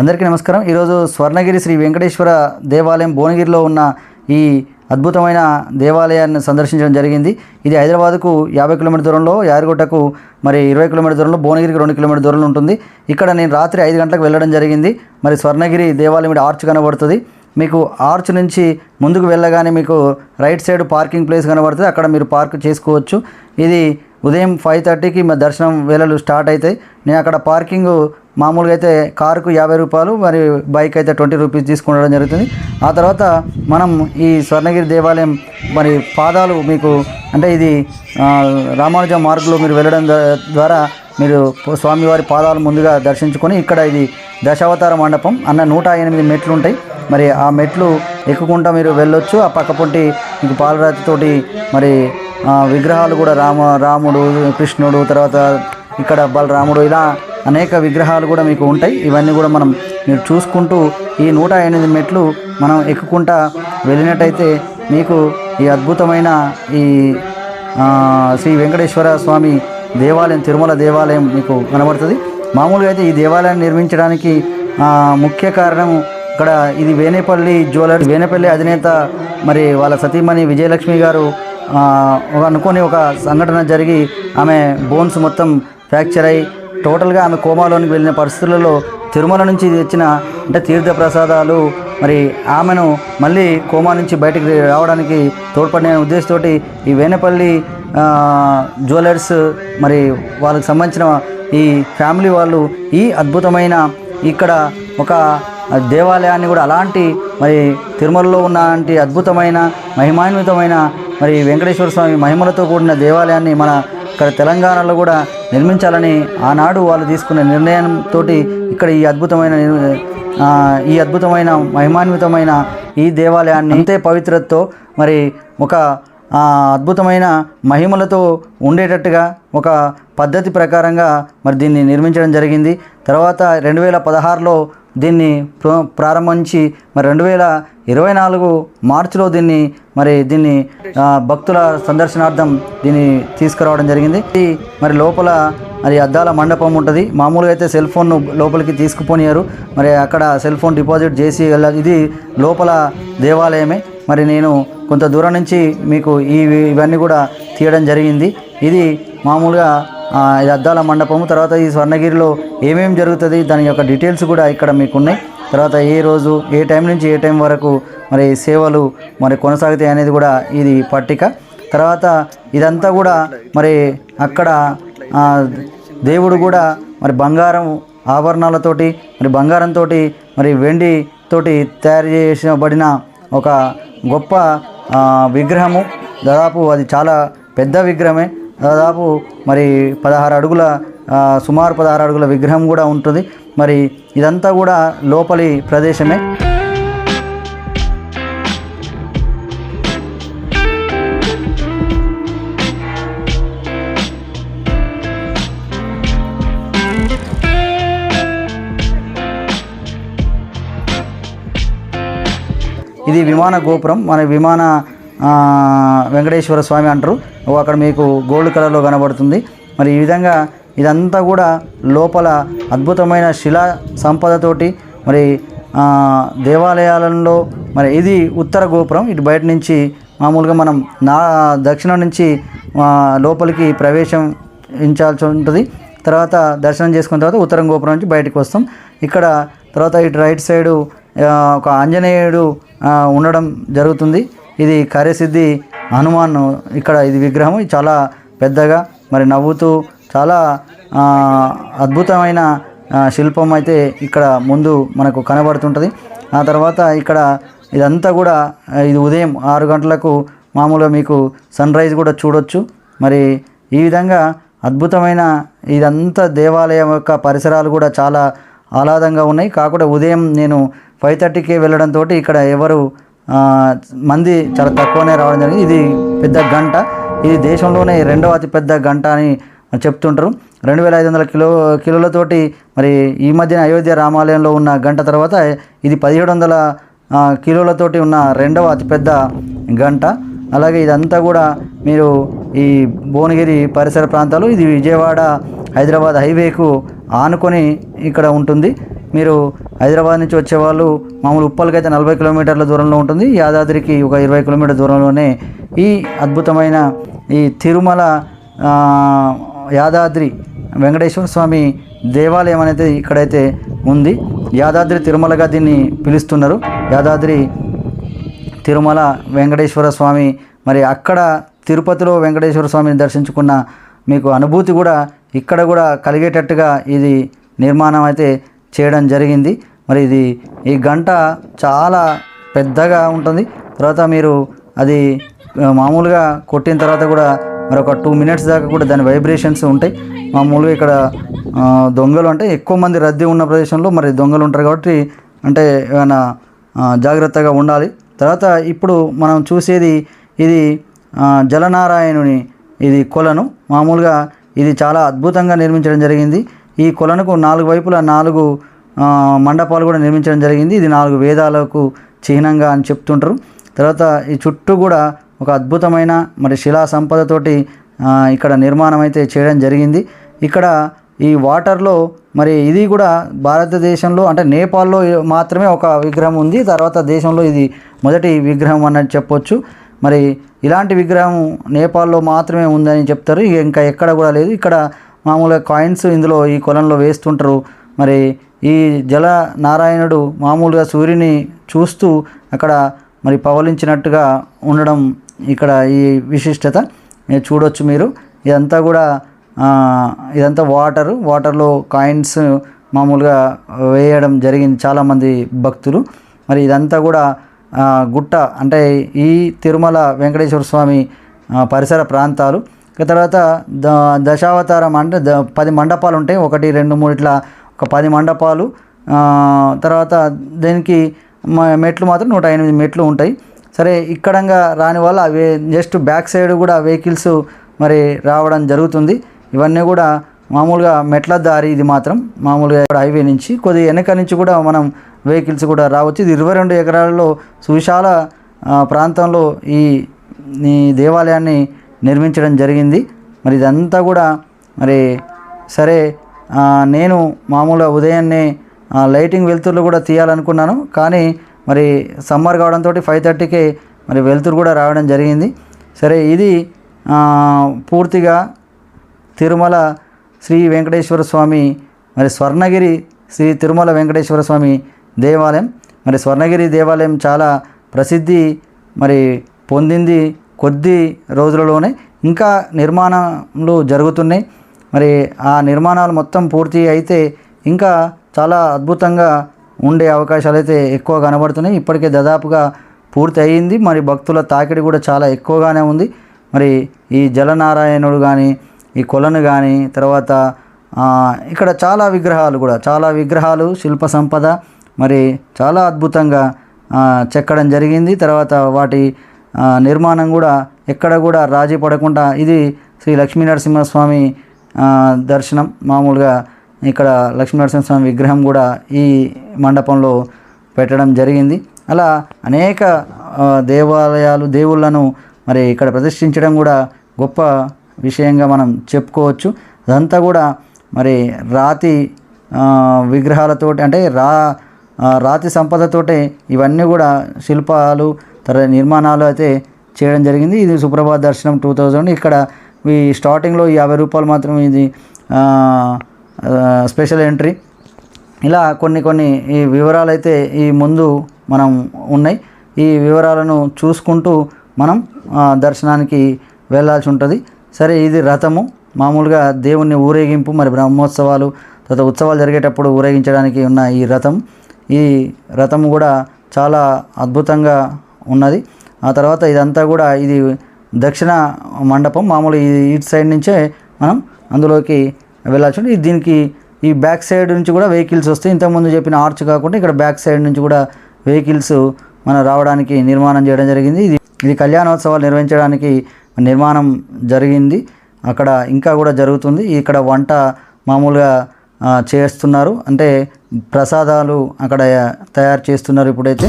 అందరికీ నమస్కారం. ఈరోజు స్వర్ణగిరి శ్రీ వెంకటేశ్వర దేవాలయం భువనగిరిలో ఉన్న ఈ అద్భుతమైన దేవాలయాన్ని సందర్శించడం జరిగింది. ఇది హైదరాబాద్కు యాభై కిలోమీటర్ దూరంలో యాదగిరిగుట్టకు మరి ఇరవై కిలోమీటర్ దూరంలో భువనగిరికి రెండు కిలోమీటర్ దూరంలో ఉంటుంది. ఇక్కడ నేను రాత్రి ఐదు గంటలకు వెళ్ళడం జరిగింది. మరి స్వర్ణగిరి దేవాలయం ఇక్కడ ఆర్చ్ కనబడుతుంది. మీకు ఆర్చ్ నుంచి ముందుకు వెళ్ళగానే మీకు రైట్ సైడ్ పార్కింగ్ ప్లేస్ కనబడుతుంది. అక్కడ మీరు పార్క్ చేసుకోవచ్చు. ఇది ఉదయం ఫైవ్ థర్టీకి మా దర్శనం వేళలు స్టార్ట్ అవుతాయి నేను అక్కడ పార్కింగ్ మామూలుగా అయితే కారుకు యాభై రూపాయలు మరి బైక్ అయితే ట్వంటీ రూపీస్ తీసుకుండడం జరుగుతుంది. ఆ తర్వాత మనం ఈ స్వర్ణగిరి దేవాలయం మరి పాదాలు మీకు అంటే ఇది రామానుజం రామానుజ మార్గంలో మీరు వెళ్ళడం ద్వారా మీరు స్వామివారి పాదాలు ముందుగా దర్శించుకొని ఇక్కడ ఇది దశావతార మండపం అన్న నూట ఎనిమిది మెట్లు ఉంటాయి. మరి ఆ మెట్లు ఎక్కుకుంటా మీరు వెళ్ళొచ్చు. ఆ పక్కపొంటి మీకు పాలరాతితోటి మరి విగ్రహాలు కూడా రామ రాముడు కృష్ణుడు తర్వాత ఇక్కడ బలరాముడు ఇలా అనేక విగ్రహాలు కూడా మీకు ఉంటాయి. ఇవన్నీ కూడా మనం మీరు చూసుకుంటూ ఈ నూట ఎనిమిది మెట్లు మనం ఎక్కుకుంటా వెళ్ళినట్టయితే మీకు ఈ అద్భుతమైన ఈ శ్రీ వెంకటేశ్వర స్వామి దేవాలయం తిరుమల దేవాలయం మీకు కనబడుతుంది. మామూలుగా అయితే ఈ దేవాలయాన్ని నిర్మించడానికి ముఖ్య కారణం ఇక్కడ ఇది వేనేపల్లి జ్యువెలర్స్ వేనేపల్లి అధినేత మరి వాళ్ళ సతీమణి విజయలక్ష్మి గారు అనుకోని ఒక సంఘటన జరిగి ఆమె బోన్స్ మొత్తం ఫ్రాక్చర్ అయ్యి టోటల్గా ఆమె కోమాలోనికి వెళ్ళిన పరిస్థితులలో తిరుమల నుంచి తెచ్చిన అంటే తీర్థ ప్రసాదాలు మరి ఆమెను మళ్ళీ కోమా నుంచి బయటికి రావడానికి తోడ్పడిన ఉద్దేశంతోటి ఈ వేనపల్లి జ్యువెలర్స్ మరి వాళ్ళకి సంబంధించిన ఈ ఫ్యామిలీ వాళ్ళు ఈ అద్భుతమైన ఇక్కడ ఒక దేవాలయాన్ని కూడా అలాంటి మరి తిరుమలలో ఉన్నలాంటి అద్భుతమైన మహిమాన్వితమైన మరి వెంకటేశ్వర స్వామి మహిమలతో కూడిన దేవాలయాన్ని మన ఇక్కడ తెలంగాణలో కూడా నిర్మించాలని ఆనాడు వాళ్ళు తీసుకున్న నిర్ణయంతో ఇక్కడ ఈ అద్భుతమైన నిర్- ఈ అద్భుతమైన మహిమాన్వితమైన ఈ దేవాలయాన్ని అంతే పవిత్రతతో మరి ఒక అద్భుతమైన మహిమలతో ఉండేటట్టుగా ఒక పద్ధతి ప్రకారంగా మరి దీన్ని నిర్మించడం జరిగింది. తర్వాత రెండు వేల పదహారులో దీన్ని ప్రారంభించి మరి రెండు వేల ఇరవై నాలుగు మార్చిలో దీన్ని మరి దీన్ని భక్తుల సందర్శనార్థం దీన్ని తీసుకురావడం జరిగింది. ఇది మరి లోపల మరి అద్దాల మండపం ఉంటుంది. మామూలుగా అయితే సెల్ ఫోన్ను లోపలికి తీసుకుపోనియారు. మరి అక్కడ సెల్ ఫోన్ డిపాజిట్ చేసి వెళ్ళాలి ఇది లోపల దేవాలయమే. మరి నేను కొంత దూరం నుంచి మీకు ఈ ఇవన్నీ కూడా తీయడం జరిగింది. ఇది మామూలుగా ఇది అద్దాల మండపము. తర్వాత ఈ స్వర్ణగిరిలో ఏమేమి జరుగుతుంది దాని యొక్క డీటెయిల్స్ కూడా ఇక్కడ మీకు ఉన్నాయి తర్వాత ఏ రోజు ఏ టైం నుంచి ఏ టైం వరకు మరి సేవలు మరి కొనసాగుతాయి అనేది కూడా ఇది పట్టిక. తర్వాత ఇదంతా కూడా మరి అక్కడ దేవుడు కూడా మరి బంగారం ఆభరణాలతోటి మరి బంగారంతో మరి వెండి తోటి తయారు చేసబడిన ఒక గొప్ప విగ్రహము. దాదాపు అది చాలా పెద్ద విగ్రహమే. దాదాపు మరి పదహారు అడుగుల సుమారు పదహారు అడుగుల విగ్రహం కూడా ఉంటుంది. మరి ఇదంతా కూడా లోపలి ప్రదేశమే. ఇది విమాన గోపురం. మన విమాన వెంకటేశ్వర స్వామి అంటారు. అక్కడ మీకు గోల్డ్ కలర్లో కనబడుతుంది. మరి ఈ విధంగా ఇదంతా కూడా లోపల అద్భుతమైన శిలా సంపదతోటి మరి దేవాలయాలలో మరి ఇది ఉత్తర గోపురం. ఇటు బయట నుంచి మామూలుగా మనం నా దక్షిణం నుంచి లోపలికి ప్రవేశం ఇంచాల్సి ఉంటుంది. తర్వాత దర్శనం చేసుకున్న తర్వాత ఉత్తరం గోపురం నుంచి బయటకు వస్తాం. ఇక్కడ తర్వాత ఇటు రైట్ సైడు ఒక ఆంజనేయుడు ఉండడం జరుగుతుంది. ఇది కార్యసిద్ధి హనుమాన్ ఇక్కడ ఇది విగ్రహం ఇది చాలా పెద్దగా మరి నవ్వుతూ చాలా అద్భుతమైన శిల్పం అయితే ఇక్కడ ముందు మనకు కనబడుతుంటుంది. ఆ తర్వాత ఇక్కడ ఇదంతా కూడా ఇది ఉదయం ఆరు గంటలకు మామూలుగా మీకు సన్ రైజ్ కూడా చూడొచ్చు. మరి ఈ విధంగా అద్భుతమైన ఇదంతా దేవాలయం యొక్క పరిసరాలు కూడా చాలా ఆహ్లాదంగా ఉన్నాయి. కాకుండా ఉదయం నేను ఫైవ్ థర్టీకి వెళ్ళడంతో ఇక్కడ ఎవరు మంది చాలా తక్కువనే రావడం జరిగింది. ఇది పెద్ద గంట. ఇది దేశంలోనే రెండవ అతిపెద్ద గంట అని చెప్తుంటారు. రెండు వేల ఐదు వందల కిలో కిలోలతోటి మరి ఈ మధ్యన అయోధ్య రామాలయంలో ఉన్న గంట తర్వాత ఇది పదిహేడు వందల కిలోలతోటి ఉన్న రెండవ అతిపెద్ద గంట. అలాగే ఇదంతా కూడా మీరు ఈ భువనగిరి పరిసర ప్రాంతాలు ఇది విజయవాడ హైదరాబాద్ హైవేకు ఆనుకొని ఇక్కడ ఉంటుంది. మీరు హైదరాబాద్ నుంచి వచ్చేవాళ్ళు మామూలు ఉప్పల్కి అయితే నలభై కిలోమీటర్ల దూరంలో ఉంటుంది. యాదాద్రికి ఒక ఇరవై కిలోమీటర్ దూరంలోనే ఈ అద్భుతమైన ఈ తిరుమల యాదాద్రి వెంకటేశ్వర స్వామి దేవాలయం అనేది ఇక్కడైతే ఉంది. యాదాద్రి తిరుమలగా దీన్ని పిలుస్తున్నారు. యాదాద్రి తిరుమల వెంకటేశ్వర స్వామి మరి అక్కడ తిరుపతిలో వెంకటేశ్వర స్వామిని దర్శించుకున్న మీకు అనుభూతి కూడా ఇక్కడ కూడా కలిగేటట్టుగా ఇది నిర్మాణం అయితే చేయడం జరిగింది. మరి ఇది ఈ గంట చాలా పెద్దగా ఉంటుంది. తర్వాత మీరు అది మామూలుగా కొట్టిన తర్వాత కూడా మరి ఒక టూ మినిట్స్ దాకా కూడా దాని వైబ్రేషన్స్ ఉంటాయి. మామూలుగా ఇక్కడ దొంగలు అంటే ఎక్కువ మంది రద్దీ ఉన్న ప్రదేశంలో మరి దొంగలు ఉంటారు కాబట్టి అంటే ఏమైనా జాగ్రత్తగా ఉండాలి. తర్వాత ఇప్పుడు మనం చూసేది ఇది జలనారాయణుని ఇది కొలను. మామూలుగా ఇది చాలా అద్భుతంగా నిర్మించడం జరిగింది. ఈ కొలనుకు నాలుగు వైపులా నాలుగు మండపాలు కూడా నిర్మించడం జరిగింది. ఇది నాలుగు వేదాలకు చిహ్నంగా అని చెప్తుంటారు. తర్వాత ఈ చుట్టూ కూడా ఒక అద్భుతమైన మరి శిలా సంపదతోటి ఇక్కడ నిర్మాణం అయితే చేయడం జరిగింది. ఇక్కడ ఈ వాటర్లో మరి ఇది కూడా భారతదేశంలో అంటే నేపాల్లో మాత్రమే ఒక విగ్రహం ఉంది. తర్వాత దేశంలో ఇది మొదటి విగ్రహం అన్నట్టు చెప్పొచ్చు. మరి ఇలాంటి విగ్రహం నేపాల్లో మాత్రమే ఉందని చెప్తారు. ఇంకా ఎక్కడ కూడా లేదు. ఇక్కడ మామూలుగా కాయిన్స్ ఇందులో ఈ కొలంలో వేస్తుంటారు. మరి ఈ జల నారాయణుడు మామూలుగా సూర్యుని చూస్తూ అక్కడ మరి పవలించినట్టుగా ఉండడం ఇక్కడ ఈ విశిష్టత. చూడొచ్చు మీరు. ఇదంతా కూడా ఇదంతా వాటర్. వాటర్లో కాయిన్స్ మామూలుగా వేయడం జరిగింది చాలామంది భక్తులు. మరి ఇదంతా కూడా గుట్ట అంటే ఈ తిరుమల వెంకటేశ్వర స్వామి పరిసర ప్రాంతాలు. తర్వాత ద దశావతారం అంటే ద పది మండపాలు ఉంటాయి. ఒకటి రెండు మూడు ఇట్లా ఒక పది మండపాలు. తర్వాత దీనికి మెట్లు మాత్రం నూట ఎనిమిది మెట్లు ఉంటాయి. సరే ఇక్కడంగా రాని వల్ల అవి జస్ట్ బ్యాక్ సైడ్ కూడా వెహికల్స్ మరి రావడం జరుగుతుంది. ఇవన్నీ కూడా మామూలుగా మెట్ల దారి ఇది మాత్రం. మామూలుగా ఇక్కడ హైవే నుంచి కొద్ది వెనక నుంచి కూడా మనం వెహికల్స్ కూడా రావచ్చు. ఇది ఇరవై రెండు ఎకరాలలో సువిశాల ప్రాంతంలో ఈ ఈ దేవాలయాన్ని నిర్మించడం జరిగింది. మరి ఇదంతా కూడా మరి సరే నేను మామూలుగా ఉదయాన్నే లైటింగ్ వెలుతురులు కూడా తీయాలనుకున్నాను. కానీ మరి సమ్మర్ కావడంతో ఫైవ్ థర్టీకే మరి వెలుతురు కూడా రావడం జరిగింది. సరే ఇది పూర్తిగా తిరుమల శ్రీ వెంకటేశ్వర స్వామి మరి స్వర్ణగిరి శ్రీ తిరుమల వెంకటేశ్వర స్వామి దేవాలయం. మరి స్వర్ణగిరి దేవాలయం చాలా ప్రసిద్ధి మరి పొందింది కొద్ది రోజులలోనే ఇంకా నిర్మాణాలు జరుగుతున్నాయి. మరి ఆ నిర్మాణాలు మొత్తం పూర్తి అయితే ఇంకా చాలా అద్భుతంగా ఉండే అవకాశాలు అయితే ఎక్కువ కనబడుతున్నాయి. ఇప్పటికే దాదాపుగా పూర్తి అయ్యింది. మరి భక్తుల తాకిడి కూడా చాలా ఎక్కువగానే ఉంది. మరి ఈ జలనారాయణుడు కానీ ఈ కొలను కానీ తర్వాత ఇక్కడ చాలా విగ్రహాలు కూడా చాలా విగ్రహాలు శిల్ప సంపద మరి చాలా అద్భుతంగా చెక్కడం జరిగింది. తర్వాత వాటి నిర్మాణం కూడా ఎక్కడ కూడా రాజీ పడకుండా ఇది శ్రీ లక్ష్మీ నరసింహస్వామి దర్శనం. మామూలుగా ఇక్కడ లక్ష్మీ నరసింహస్వామి విగ్రహం కూడా ఈ మండపంలో పెట్టడం జరిగింది. అలా అనేక దేవాలయాలు దేవుళ్ళను మరి ఇక్కడ ప్రతిష్ఠించడం కూడా గొప్ప విషయంగా మనం చెప్పుకోవచ్చు. అదంతా కూడా మరి రాతి విగ్రహాలతోటి అంటే రా రాతి సంపదతోటే ఇవన్నీ కూడా శిల్పాలు తర్వాత నిర్మాణాలు అయితే చేయడం జరిగింది. ఇది సుప్రభాత్ దర్శనం టూ థౌజండ్. ఇక్కడ ఈ స్టార్టింగ్లో యాభై రూపాయలు మాత్రం ఇది స్పెషల్ ఎంట్రీ. ఇలా కొన్ని కొన్ని ఈ వివరాలు అయితే ఈ ముందు మనం ఉన్నాయి. ఈ వివరాలను చూసుకుంటూ మనం దర్శనానికి వెళ్ళాల్సి ఉంటుంది. సరే ఇది రథము. మామూలుగా దేవుణ్ణి ఊరేగింపు మరి బ్రహ్మోత్సవాలు తర్వాత ఉత్సవాలు జరిగేటప్పుడు ఊరేగించడానికి ఉన్న ఈ రథం. ఈ రథం కూడా చాలా అద్భుతంగా ఉన్నది. ఆ తర్వాత ఇదంతా కూడా ఇది దక్షిణ మండపం మామూలు ఇటు సైడ్ నుంచే మనం అందులోకి వెళ్ళాల్సి దీనికి ఈ బ్యాక్ సైడ్ నుంచి కూడా వెహికల్స్ వస్తాయి. ఇంతకుముందు చెప్పిన ఆర్చ్ కాకుండా ఇక్కడ బ్యాక్ సైడ్ నుంచి కూడా వెహికల్స్ మనం రావడానికి నిర్మాణం చేయడం జరిగింది. ఇది ఇది కళ్యాణోత్సవాలు నిర్వహించడానికి నిర్మాణం జరిగింది. అక్కడ ఇంకా కూడా జరుగుతుంది. ఇక్కడ వంట మామూలుగా చేస్తున్నారు. అంటే ప్రసాదాలు అక్కడ తయారు చేస్తున్నారు ఇప్పుడైతే.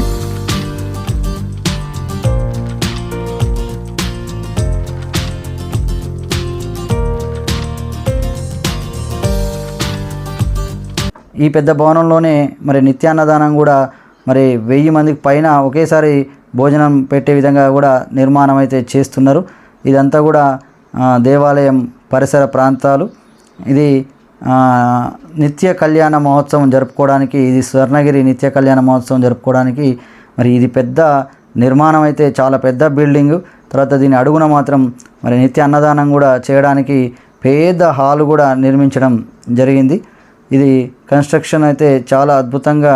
ఈ పెద్ద భవనంలోనే మరి నిత్యాన్నదానం కూడా మరి వెయ్యి మందికి పైన ఒకేసారి భోజనం పెట్టే విధంగా కూడా నిర్మాణం అయితే చేస్తున్నారు. ఇదంతా కూడా దేవాలయం పరిసర ప్రాంతాలు. ఇది నిత్య కళ్యాణ మహోత్సవం జరుపుకోవడానికి ఇది స్వర్ణగిరి నిత్య కళ్యాణ మహోత్సవం జరుపుకోవడానికి మరి ఇది పెద్ద నిర్మాణం అయితే చాలా పెద్ద బిల్డింగ్. తర్వాత దీని అడుగున మాత్రం మరి నిత్య అన్నదానం కూడా చేయడానికి పేద హాలు కూడా నిర్మించడం జరిగింది. ఇది కన్స్ట్రక్షన్ అయితే చాలా అద్భుతంగా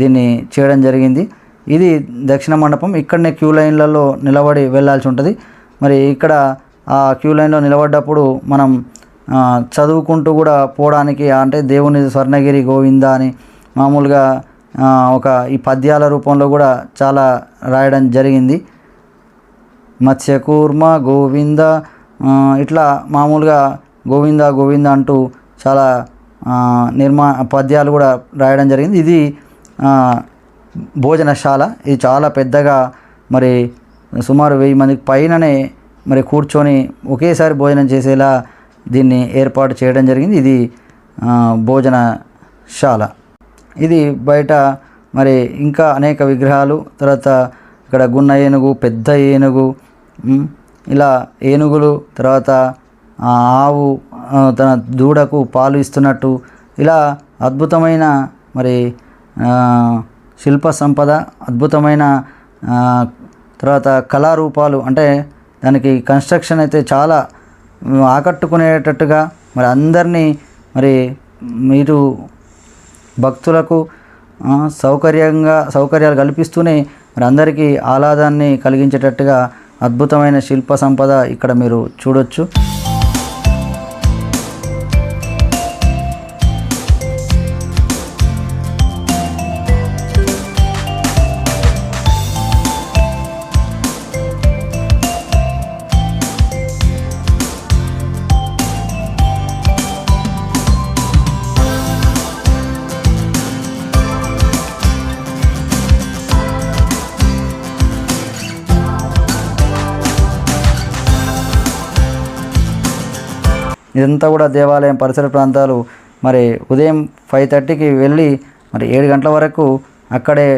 దీన్ని చేయడం జరిగింది. ఇది దక్షిణ మండపం. ఇక్కడనే క్యూ లైన్లలో నిలబడి వెళ్ళాల్సి ఉంటుంది. మరి ఇక్కడ ఆ క్యూ లైన్లో నిలబడ్డప్పుడు మనం చదువుకుంటూ కూడా పోవడానికి అంటే దేవుని స్వర్ణగిరి గోవింద అని మామూలుగా ఒక ఈ పద్యాల రూపంలో కూడా చాలా రాయడం జరిగింది. మత్స్యకూర్మ గోవింద ఇట్లా మామూలుగా గోవింద గోవింద అంటూ చాలా నిర్మా పద్యాలు కూడా రాయడం జరిగింది. ఇది భోజనశాల. ఇది చాలా పెద్దగా మరి సుమారు వెయ్యి మందికి పైననే మరి కూర్చొని ఒకేసారి భోజనం చేసేలా దీన్ని ఏర్పాటు చేయడం జరిగింది. ఇది భోజనశాల. ఇది బయట మరి ఇంకా అనేక విగ్రహాలు తర్వాత ఇక్కడ గున్న ఏనుగు పెద్ద ఏనుగు ఇలా ఏనుగులు తర్వాత ఆవు తన దూడకు పాలు ఇస్తున్నట్టు ఇలా అద్భుతమైన మరి శిల్ప సంపద అద్భుతమైన తర్వాత కళారూపాలు అంటే దానికి కన్స్ట్రక్షన్ అయితే చాలా ఆకట్టుకునేటట్టుగా మరి అందరినీ మరి మీరు భక్తులకు సౌకర్యంగా సౌకర్యాలు కల్పిస్తూనే మరి అందరికీ ఆహ్లాదాన్ని కలిగించేటట్టుగా అద్భుతమైన శిల్ప సంపద ఇక్కడ మీరు చూడొచ్చు. ఇదంతా కూడా దేవాలయం పరిసర ప్రాంతాలు. మరి ఉదయం ఫైవ్ థర్టీకి వెళ్ళి మరి ఏడు గంటల వరకు అక్కడే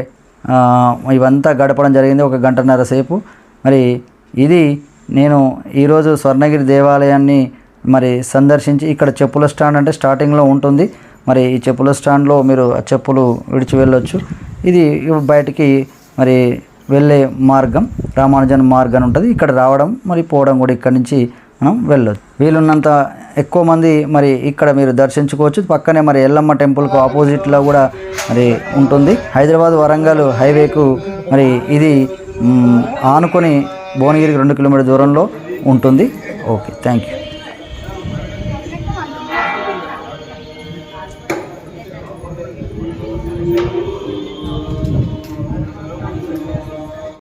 ఇవంతా గడపడం జరిగింది ఒక గంటన్నర సేపు. మరి ఇది నేను ఈరోజు స్వర్ణగిరి దేవాలయాన్ని మరి సందర్శించి ఇక్కడ చెప్పుల స్టాండ్ అంటే స్టార్టింగ్లో ఉంటుంది. మరి ఈ చెప్పుల స్టాండ్లో మీరు ఆ చెప్పులు విడిచి వెళ్ళొచ్చు. ఇది బయటికి మరి వెళ్ళే మార్గం రామానుజన్ మార్గం ఉంటుంది. ఇక్కడ రావడం మరి పోవడం కూడా ఇక్కడ నుంచి మనం వెళ్ళొచ్చు. వీలున్నంత ఎక్కువ మంది మరి ఇక్కడ మీరు దర్శించుకోవచ్చు. పక్కనే మరి ఎల్లమ్మ టెంపుల్కు ఆపోజిట్లో కూడా మరి ఉంటుంది. హైదరాబాద్ వరంగల్ హైవేకు మరి ఇది ఆనుకొని భువనగిరికి రెండు కిలోమీటర్ దూరంలో ఉంటుంది. Okay thank you.